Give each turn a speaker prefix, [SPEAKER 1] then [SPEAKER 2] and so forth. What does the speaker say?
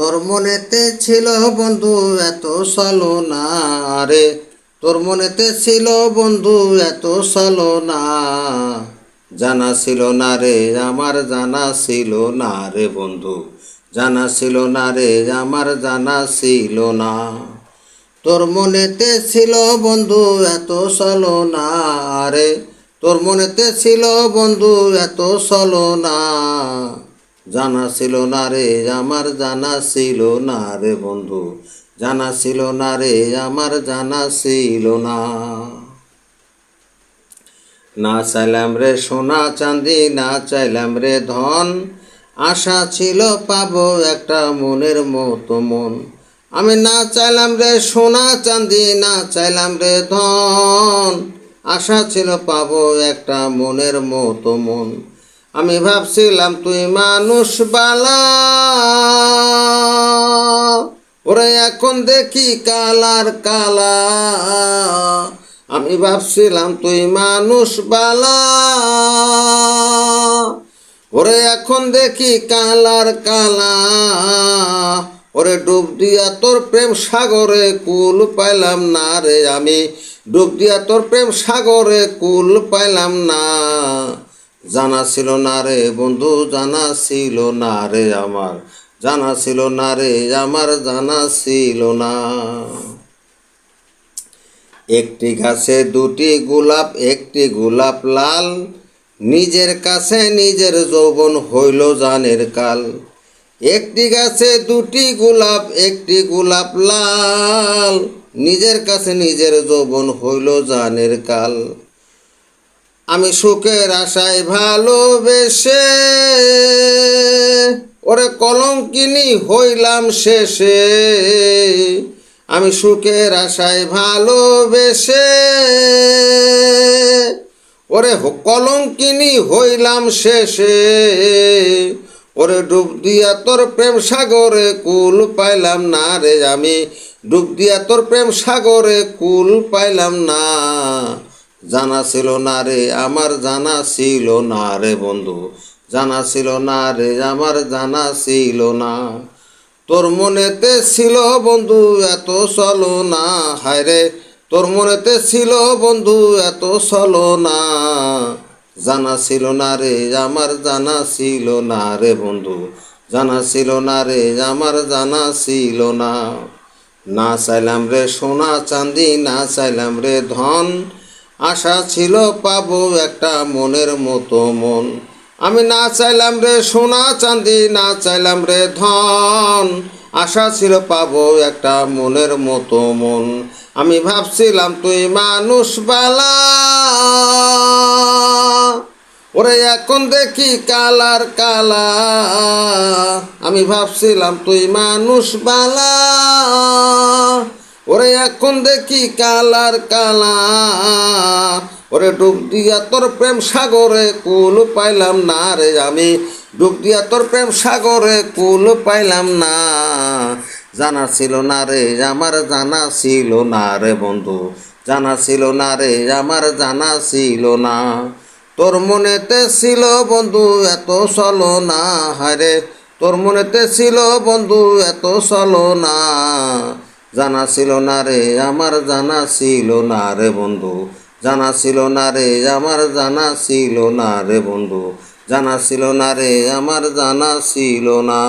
[SPEAKER 1] তোর মনেতে ছিল বন্ধু এত সলো না রে তোর মনেতে ছিল বন্ধু এত সলো না জানা ছিল না রে, আমার জানা ছিল না রে বন্ধু। জানা ছিল না রে, আমার জানা ছিল না। তোর মনেতে ছিল বন্ধু এত সলো না রে। তোর মনেতে ছিল বন্ধু এত সলো না জানা ছিল না রে, আমার জানা ছিল না রে বন্ধু। জানা ছিল না রে, আমার জানা ছিল না। না চাইলাম রে সোনা চাঁদি, না চাইলাম রে ধন। আশা ছিল পাবো একটা মনের মতো মন। আমি না চাইলাম রে সোনা চাঁদি, না চাইলাম রে ধন। আশা ছিল পাবো একটা মনের মতো মন। আমি ভাবছিলাম, তুই মানুষ বালা। ওরে এখন দেখি কালার কালা। আমি ভাবছিলাম, তুই মানুষ বালা। ওরে এখন দেখি কালার কালা। ওরে ডুব দিয়া তোর প্রেম সাগরে কুল পাইলাম না রে আমি। ডুব দিয়া তোর প্রেম সাগরে কুল পাইলাম না। জানা ছিল না রে বন্ধু, জানা ছিল না রে আমার, জানা ছিল না রে আমার, জানা ছিল না। একটি গাছে দুটি গোলাপ, একটি গোলাপ লাল, নিজের কাছে নিজের যৌবন হইল জানের কাল। একটি গাছে দুটি গোলাপ, একটি গোলাপ লাল, নিজের কাছে নিজের যৌবন হইল জানের কাল। আমি সুখের আশায় ভালোবেসে ওরে কলঙ্কিনী হইলাম শেষে। আমি সুখের আশায় ভালোবেসে ওরে কলঙ্কিনী হইলাম শেষে। ওরে ডুব দিয়া তোর প্রেম সাগরে কুল পাইলাম না রে আমি। ডুব দিয়া তোর প্রেম সাগরে কুল পাইলাম না। জানা ছিল না রে, আমার জানা ছিল না রে বন্ধু। জানা ছিল না রে, আমার জানা ছিল না। তোর মনেতে ছিল বন্ধু এত চলো না হায় রে, তোর মনেতে ছিল বন্ধু এত চলো না জানা ছিল না রে, আমার জানা ছিল না রে বন্ধু। জানা ছিল না রে, আমার জানা ছিল না। না চাইলাম রে সোনা, চাঁদি, না চাইলাম রে ধন। আশা ছিল পাবো একটা মনের মতো মন। আমি না চাইলাম রে সোনা চাঁদি, না চাইলাম রে ধন। আশা ছিল পাবো একটা মনের মতো মন। আমি ভাবছিলাম তুই মানুষ বালা। ওরে এখন দেখি কালার কালা। আমি ভাবছিলাম তুই মানুষ বালা। ওরে এখন দেখি কালার কালা ওরে ডুব দিয়া তোর প্রেম সাগরে কুল পাইলাম না রে আমি। ডুব দিয়া তোর প্রেম সাগরে কুল পাইলাম না। জানা ছিল না রে, আমার জানা ছিল না রে বন্ধু। জানা ছিল না রে, আমার জানা ছিল না। তোর মনেতে ছিল বন্ধু এত চলো না হারে তোর মনেতে ছিল বন্ধু এত চলো না। জানা ছিল না রে, আমার জানা ছিল না রে বন্ধু। জানা ছিল না রে, আমার জানা ছিল না রে বন্ধু। জানা ছিল না রে, আমার জানা ছিল না।